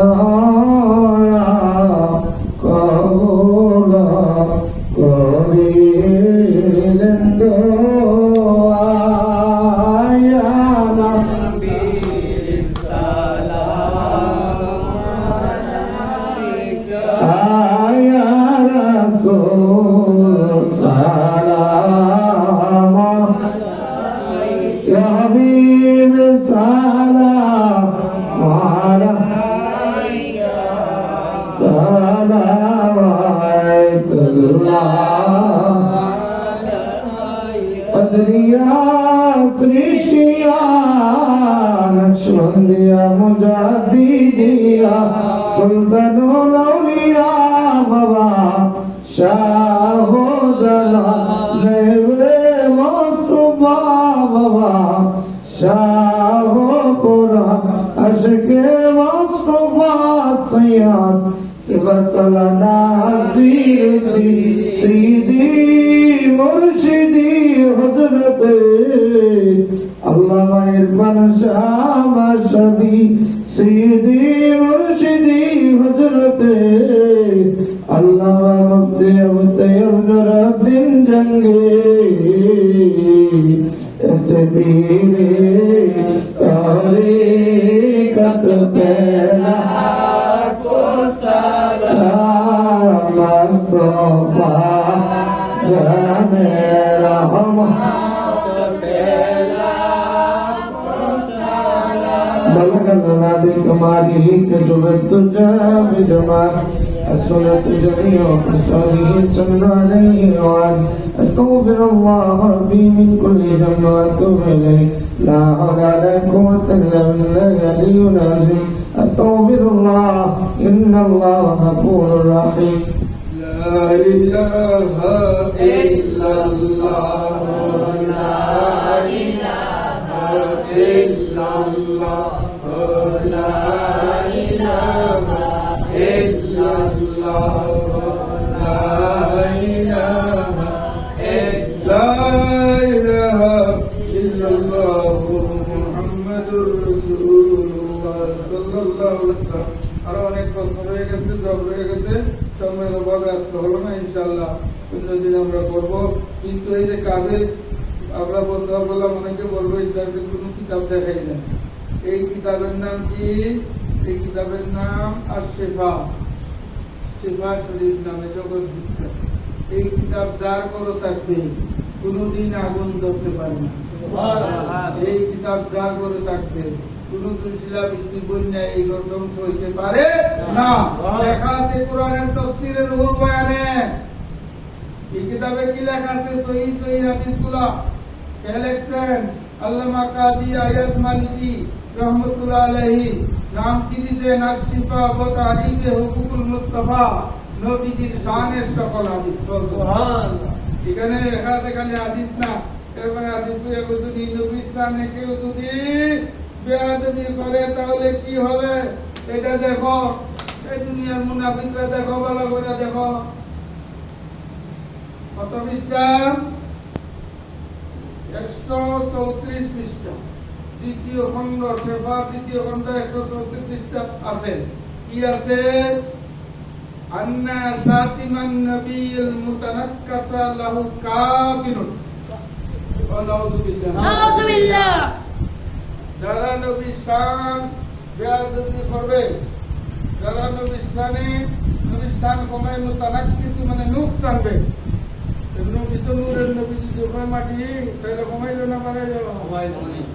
لا দিয়া সুন্দর الذي سيدي بكماله كتبت الجام جمال السنة جميع خصاله صلى عليه وعلى أستغفر الله ربي من كل ذنب وأتوب إليه. لا حول ولا قوة إلا بالله العلي العظيم. أستغفر الله إن الله غفور رحيم. لا إله إلا الله. لا إله إلا الله. আরও অনেক প্রশ্ন রয়ে গেছে জব রয়ে গেছে সময় ভাবে আজকে হলো না ইনশাল্লাহ অন্যদিন আমরা করব কিন্তু এই যে কাজের আমরা বলতে বললাম, অনেকে বলব ইসলামের কোনো কিতাব দেখাই না এই কিতাবের নাম কি? এই কিতাবের নাম আর শরীফ নামে জগৎ বিখ্যাত এই কিতাব যার করো থাকবে কোনোদিন আগুন ধরতে পারে না। এই কিতাব যার করে থাকবে কোন তুলসিলা বৃষ্টি বন্যা এই গঠন হইতে পারে না। লেখা আছে কোরআনের তফসিরের রুহুল বয়ানে। এই কিতাবে কি লেখা আছে? সহি সহি হাদিসগুলা। কে লিখছেন আল্লামা কাদি আয়াস মালিকি রহমতুল্লাহ আলাইহি। নাম আশিফা ও তারিফে হুকুকুল মুস্তাফা নবীজির শানের সকল হাদিস এখানে খালি হাদিস না এরপরে হাদিস যদি নবীর সামনে কেউ যদি বেয়াদবি করে তাহলে কি হবে? এটা দেখো এই দুনিয়ার মুনাফিকরা দেখো ভালো করে দেখো। কত পৃষ্ঠা? একশো চৌত্রিশ পৃষ্ঠা। দ্বিতীয় খণ্ড সেবা দ্বিতীয় খণ্ড একশো চৌত্রিশ পৃষ্ঠা আছে। কি আছে? আন্না সাতিমান নবীল মুতানাক্কাসা লাহু কাফিরুন যারা নবী শান বেয়াদবি করবে যারা নবী শানে নবী শান কমায় মুতানাক্কিস মানে নুকসানবে নবী তো নূরের নবী যদি কয় মাটি তাহলে কমাইলো না পারে কমাইলো এত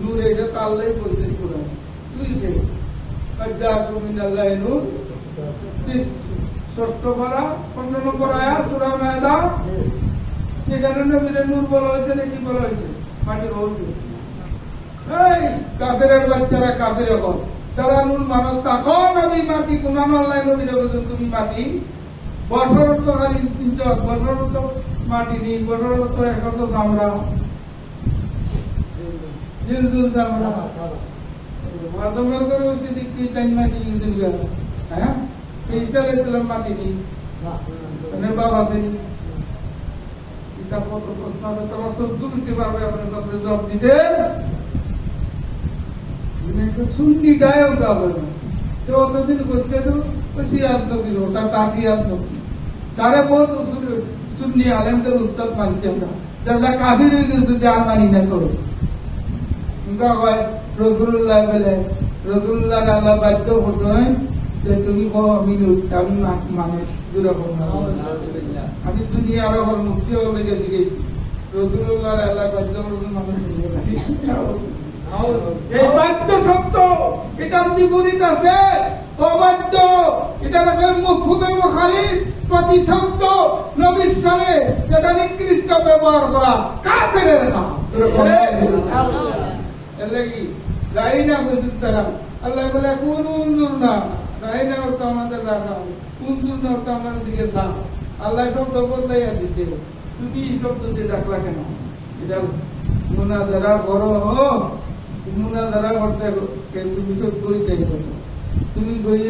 নূর এটা তাল্লাই বলতে পুরো তুই যে কজ্জা কুমিন আল্লাহ নূর ষষ্ঠ পারা, পনেরো নম্বর সুরা মায়দা। সেখানে নূর বলা হয়েছে নাকি বলা হয়েছে? মাটির এই বাচ্চারা কাফের এখন যারা নূর মানুষ তখন নদী মাটি কোনান আল্লাহ বলছেন তুমি মাটি। বছর তো খালি সিঞ্চক বছর তো মাটি নেই, বছর তো এখন তো চামড়া। চামড়া মাধ্যমের করে হচ্ছে দেখি টাইম মাটি কিন্তু হ্যাঁ পয়সা লেছিলাম মাটি নেই মানে বাবা তিনি কিতাব পত্র প্রশ্ন তোমার সহ্য দিতে পারবে আপনার তারপরে জবাব দিতে সুন্নি গায়ক গাবে না তো অতদিন করতে তো আত্ম দিল ওটা তাকি আত্ম তারে বহুত সুন্নি আলেমদের উত্তর মানছি আমরা। যারা কাফির যে আর মানি না করো উনকা কয় রসুল্লাহ বলে রসুল্লাহ আল্লাহ বাধ্য হতো যে তুমি কো আমি আমি মানুষ দুরকম আমি দুনিয়ার আবার মুক্তি হলে গেছি গেছি। রসুল্লাহ আল্লাহ বাধ্য হতো মানুষ এই বাধ্য শব্দ এটার বিপরীত আছে অবাধ্য। এটা লাগে মুফুমে মুখালিফ প্রতিশব্দ নবীর স্থানে যেটা নিকৃষ্ট ব্যবহার করা। কাফেরের কাজ এর লাগি গাড়ি না বুঝুন তারা আল্লাহ বলে কোন উন্দুর না গাড়ি না ওর তো আমাদের রাখা উন্দুর না ওর আমাদের দিকে সা আল্লাহ শব্দ তুমি এই শব্দ দিয়ে ডাকলা তুমি বই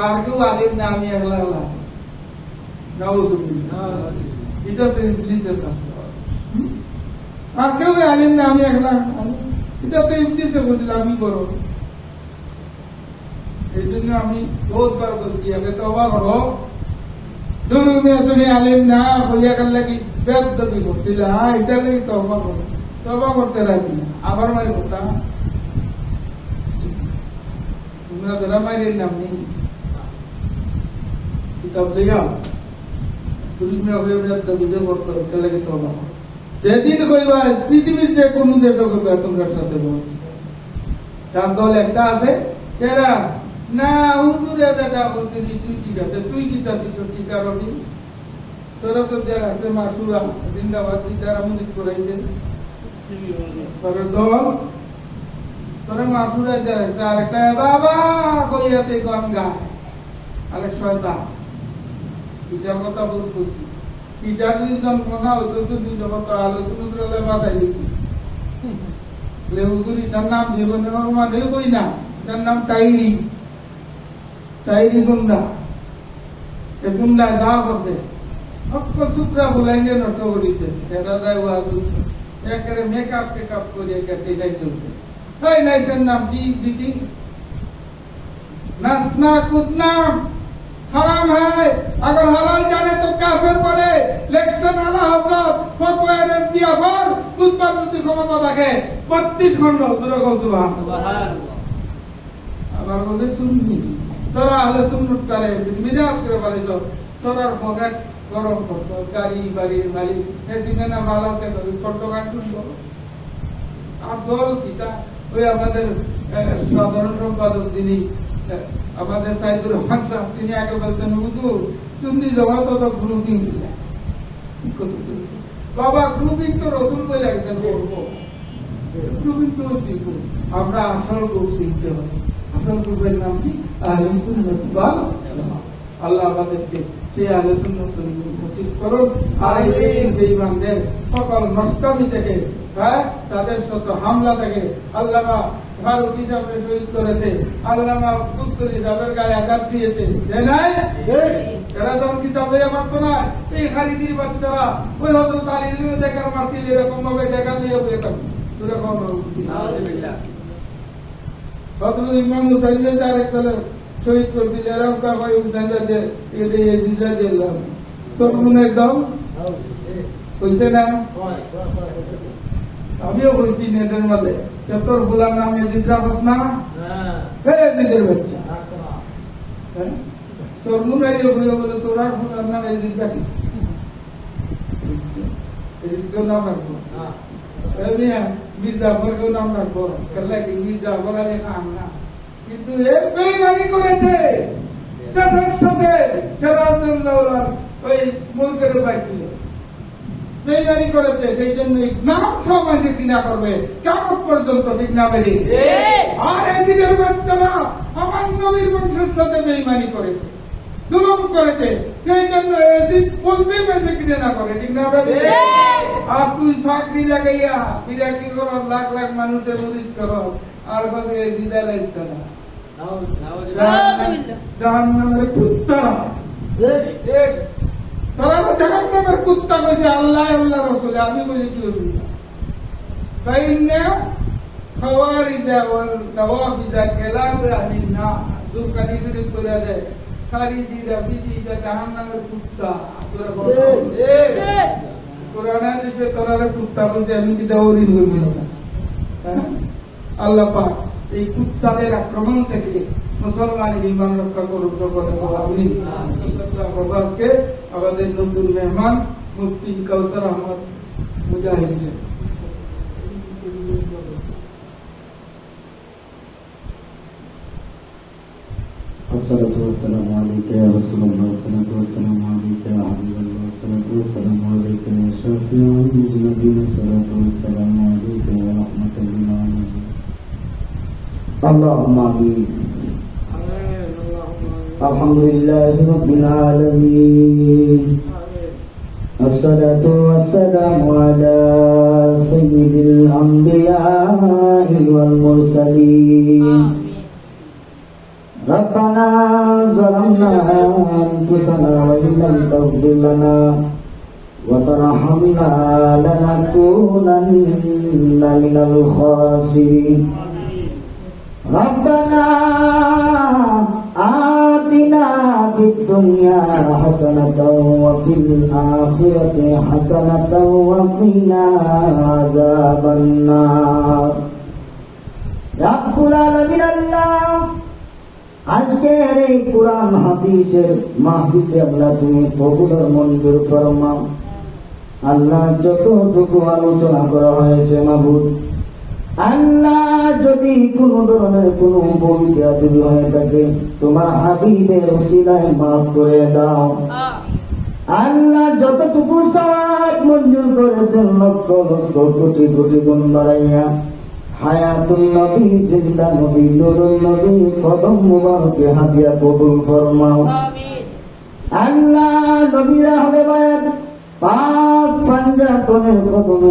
আর কেউ আলিম না আমি একলা একলা নাও তুমি এটা তো আর কেউ আলিম না আমি একলা এটা তো ইংলিশে বলছিল আমি করো এই জন্য আমি বহুতবার বলছি আগে তো অবাক হলো ধরুন তুমি আলিম না হইয়া গেল লাগি বেদ দাবি করছিল হ্যাঁ এটা লাগি তো অবাক হলো তবা করতে রাজি না আবার মারি করতাম তোমরা ধরা মাইরের নাম নেই কিতাব লেগা পুলিশ মে হয়ে বেদ দাবি যে করতে এটা লাগি তো অবাক হলো। যেদিন কইবা, পৃথিবীর যে কোন দেশ কইবা তোমরা সাথে তার দল একটা আছে কেরা না, হুজুরে দাদা হুজুরি তুই ঠিক আছে, তুই চিন্তা দিচ্ছ ঠিক রবি তোরা তো যারা আছে মাসুরা, জিন্দাবাদ যারা মুদিত করাইছে। তোর দল। তোরা মাসুরা যারা আছে আরেকটা বাবা, কইয়াতে গান গায় আরেক শয়তান। এটার কথা বলতেছি। টিচার দিলাম কথা হইতেছে দিল কথা নাম জীবনের না? বলাই নিয়ে নষ্ট করিতে সেটা যায় ওয়া দুটো একেবারে মেকআপ টেকআপ তাই নাইসের নাম কি? দিদি নাচনা কুদনা हराम है अगर हलाल जाने तो काफिर बने लेक्सन आला हजरत ফতোয়া রেদ দিয়া পর বুধবার যদি ক্ষমতা থাকে বত্রিশ খন্ড দূরে গসুল আবার বলে শুনবি তোরা হলে শুনুট করে মিজাজ করে পারিস তোরার পকেট গরম করতো গাড়ি বাড়ির মালিক এসিনে না মাল আছে করতো গান শুনবো আর দল কিতা ওই আমাদের আহ, সাধারণ সম্পাদক যিনি আহ, আমাদের সাইদুর রহমান সাহেব, তিনি আগে বলতেন, হুজুর, তুমি জমা তো তো গ্রুপিং বাবা গ্রুপিং তো রসুল বলে একজন করব গ্রুপিং তো আমরা আসল গ্রুপ শিখতে হবে। আসল গ্রুপের নাম কি। আল্লাহ আমাদেরকে সেই আহলে সুন্নাত ওয়াল করুন আর এই বেঈমানদের সকল নষ্টামি থেকে হ্যাঁ তাদের শত হামলা থেকে আল্লামা ফারুক হিসাবে শহীদ করেছে আল্লামা কুদ্দুর হিসাবের গায়ে আঘাত দিয়েছে যে নাই এরা যখন কিতাব লইয়া পারতো না। এই খালিদির বাচ্চারা ওই হজরত আলী দেখার মারছিল এরকম ভাবে দেখা লইয়া বইয়ে থাকতো এরকম হজরত ইমাম হুসাইন আরেক দলে শহীদ করছিল এরকম কা ভাই হুসাইন যে এদের এই দিলাম তোর মনে একদম হইছে না? আমিও বলছি নেদের মাঝে। যে তোর গোলার নাম এজিদ রাখস না? হে এজিদের বাচ্চা। হ্যাঁ? তোর মুনারি হইল বলে তোর আর গোলার নাম এজিদ রাখি এজিদ নাম রাখব এই মিয়া, মীর জাফর নাম রাখব কেল্লা কি মীর জাফর আলী খান না? কিন্তু এ বেইমানি করেছে। দেশের সাথে সেরাজুল্লাহর ওই মুলকের ভাই ছিল। বেইমানি করেছে সেই জন্য নাম সমাজে কিনা করবে। কেমন পর্যন্ত ঠিক না বেরি আর এদিকের বাচ্চারা আমার নবীর বংশের সাথে বেইমানি করেছে। জুলুম করেছে। সেই জন্য এদিক করে ঠিক না আর তুই চাকরি লাগাইয়া বিরা কি করো লাখ লাখ মানুষের মরিত করো আর কত দিদা লাগছে না। জাহান্নামের কুত্তা। তারা জাহান্নামের কুত্তা কইছে আল্লাহ আল্লাহ রসুল আমি কি কোরআনে দিছে কুত্তা বলছে আমি কি হইব না? আল্লাহ পাক। এই কুত্তাদের আক্রমণ থেকে মুসলমানের ইমান রক্ষা করুক জগতে আপনি আজকে আমাদের নতুন মেহমান মুফতি কাউসার আহমদ মুজাহিদ সাহেব। الصلاة والسلام عليك يا رسول الله الصلاة والسلام عليك يا حبيب الله الصلاة والسلام عليك يا شافع المذنبين الصلاة والسلام عليك يا رحمة للعالمين اللهم آمين. الحمد لله رب العالمين. الصلاة والسلام على سيد الأنبياء والمرسلين. ربنا ظلمنا أنفسنا وإن لم تغفر لنا وترحمنا لنكونن من الخاسرين. ربنا آتنا في الدنيا حسنة وفي الآخرة حسنة وقنا عذاب النار رب العالمين الله আজকের এই কোরআন হাদিসের মাহফিলে আল্লাহ তুমি কবুল আর মঞ্জুর ফরমাও আল্লাহ যতটুকু আলোচনা করা হয়েছে মাহবুব আল্লাহ যদি কোন ধরনের কোন হয়ে থাকে, তোমার হাবিবের ওসিলায় মাফ করে দাও। আল্লাহ যতটুকু সওয়াব মঞ্জুর করেছেন, লক্ষ লক্ষ কোটি কোটি গুণ বাড়াইয়া হায়াতুল নবী, জিন্দা নবী নুরুল নবী কদম মুবারকে হাদিয়া কবুল ফরমাও। আল্লাহ নবীরা হলে বায়াত পাঞ্জাতনের কদমে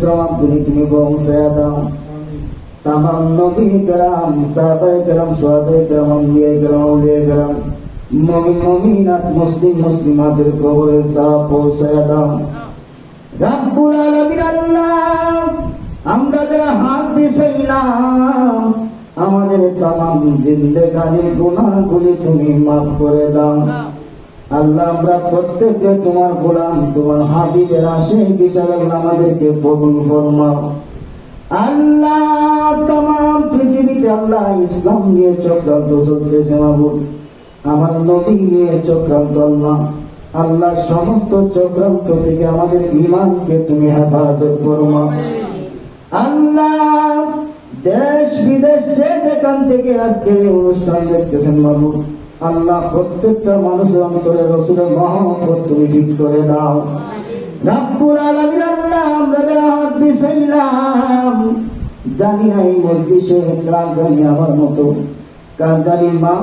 সমাপ্তি তুমি দাও। তামাম নবী کرام সাহাবায়ে کرام সোহাবায়ে کرام আম্বিয়ায়ে کرام আউলিয়ায়ে کرام মুমিন মুমিনাত মুসলিম মুসলিমাতের কবরে সাপ পৌঁছায়া দাও রাব্বুল আলামিন আল্লাহ আমরা যারা হাত দিছিলাম আমাদের তামাম জিন্দেগানির গুনাহগুলি তুমি মাফ করে দাও আল্লাহ আমরা প্রত্যেকে তোমার গোলাম তোমার হাবিবের আসে বিচার আমাদেরকে কবুল ফরমাও আল্লাহ তাম পৃথিবীতে আল্লাহ ইসলাম নিয়ে চক্রান্ত চলতেছে মাহবুব। আমার নবী নিয়ে চক্রান্ত আল্লাহ। আল্লাহ সমস্ত চক্রান্ত থেকে আমাদের ইমানকে তুমি হেফাজত করমা আল্লাহ, দেশ বিদেশ যে যেখান থেকে আজকে এই অনুষ্ঠান দেখতেছেন বাবু আল্লাহ প্রত্যেকটা মানুষের অন্তরে রসুলের মহব্বত তুমি ঠিক করে দাও। রাব্বুল আলামিন আল্লাহ আমরা যারা হাত দিছিলাম জানি না এই মজলিসে কার জানি আমার মতো কার জানি মা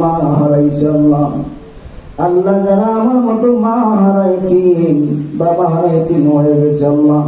মা হারাইছে আল্লাহ। আল্লাহ যারা আমার মতো মা হারাইছি বাবা হারাইছি হয়ে গেছে আল্লাহ।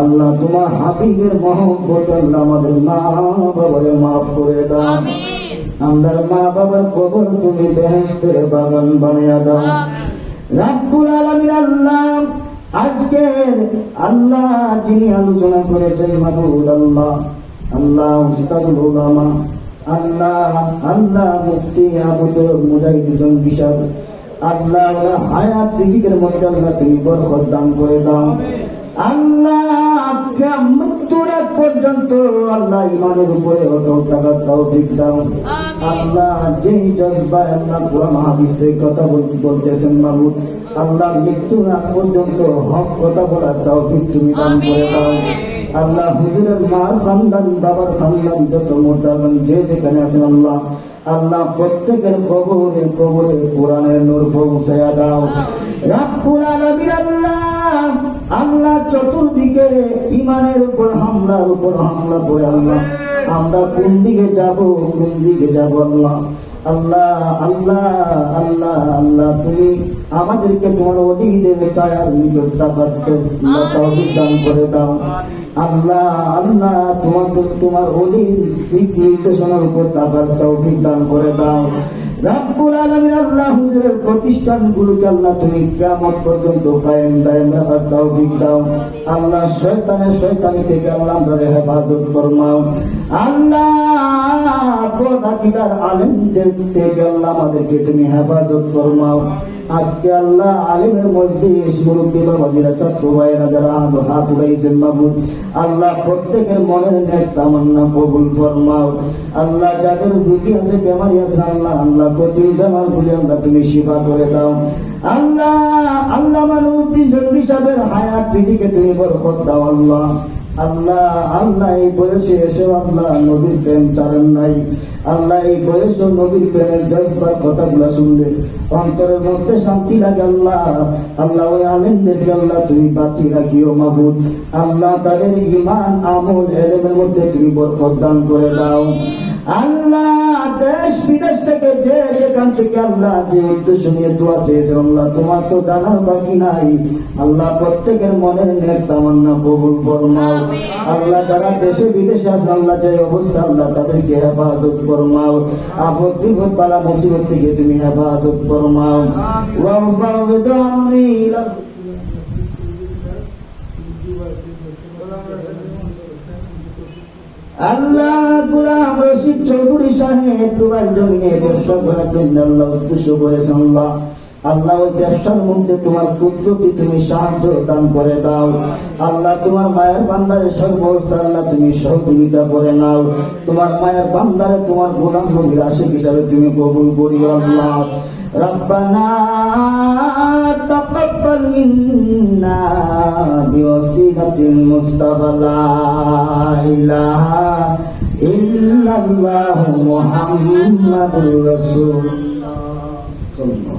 আল্লাহ তোমার হাবিবের মহব্বত আল্লাহ আমাদের মা বাবারে মাফ করে দাও। আমাদের মা বাবার কবর তুমি বেহেস্তের বাগান বানিয়ে দাও। রাব্বুল আলামিন আল্লাহ, আজকে আল্লাহ যিনি আলোচনা করেছেন মাহবুব আল্লাহ আল্লাহ উস্তাদুল উলামা আল্লাহ আল্লাহ মুফতি আবুদুল মুজাহিদুল বিশাল আল্লাহ হায়াত রিজিকের মধ্যে আল্লাহ তুমি বরকত দান করে দাও। আল্লাহ মৃত্যুর আগ পর্যন্ত আল্লাহ ইমানের উপরে তৌফিক দাও। আল্লাহ যেই জজবায় আল্লাহ হাদিস কথা বল- বলতেছেন বাবু আল্লাহ মৃত্যুর আগ পর্যন্ত হক কথা বলার তৌফিক তুমি দান করে দাও। আল্লাহ হুজুরের মার খানদান বাবার খানদান যত মোটাবেন যে যেখানে আছেন আল্লাহ আল্লাহ প্রত্যেকের কবরে কবরে কোরআনের নূর পৌঁছায়া দাও। রাব্বুল আলামিন আল্লাহ আল্লাহ চতুর্দিকে ইমানের উপর হামলার উপর হামলা করে আল্লাহ। আমরা কোন দিকে যাব, কোন দিকে যাব আল্লাহ? আল্লাহ আল্লাহ আল্লাহ আল্লাহ, তুমি আমাদেরকে তোমার থাকাতে দান করে দাও। আল্লাহ আল্লাহ তোমার তোমার অধীন নির্দেশনার উপর তৌফিক দান করে দাও। রাব্বুল আলামিন আল্লাহ হুজুরের আল্লাহ তুমি কিয়ামত পর্যন্ত কায়েম দায়েম রাখার তৌফিক দাও। আল্লাহ শয়তানের শয়তানি থেকে আল্লাহ হেফাজত ফরমাও। আল্লাহ প্রদাকিদার আলেমদের থেকে আল্লাহ আমাদেরকে তুমি হেফাজত ফরমাও। আজকে আল্লাহ আলিমের মজলিস মুরব্বী ছাত্র ভাইয়েরা যারা হাত মাবুদ আল্লাহ প্রত্যেকের মনের নেক তামান্না কবুল ফরমাও। আল্লাহ যাদের রুগী আছে, বেমারি আছে, আল্লাহ আল্লাহ তুমি করে দাও আল্লাহ দাও এই এসে শুনলে অন্তরের মধ্যে শান্তি লাগে আল্লাহ আল্লাহ ওই আলেমদেরকে আল্লাহ তুমি বাঁচিয়ে রাখিও মাহবুদ আল্লাহ তাদের ইমান আমল এলেমের মধ্যে তুমি বরকত দান করে দাও আল্লাহ দেশ বিদেশ থেকে যে যেখান থেকে আল্লাহ যে উদ্দেশ্য নিয়ে দোয়া চেয়েছে আল্লাহ তোমার তো জানার বাকি নাই। আল্লাহ প্রত্যেকের মনের নেক তামান্না কবুল ফরমাও। আল্লাহ যারা দেশে বিদেশে আছে আল্লাহ যে অবস্থা আল্লাহ তাদেরকে হেফাজত ফরমাও। আপদ বিপদ পালা মুসিবত থেকে তুমি হেফাজত ফরমাও। ওয়ারফাউ তোমার সাহায্য করে দাও। আল্লাহ তোমার মায়ের বান্দারে তুমি সহযোগিতা করে নাও। তোমার মায়ের বান্দারে তোমার গোলাম নবীর হিসাবে তুমি কবুল করিও, আল্লাহ। রব্বানা منا بوسيلة المصطفى لا إله إلا الله محمد رسول الله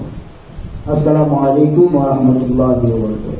السلام عليكم ورحمة الله وبركاته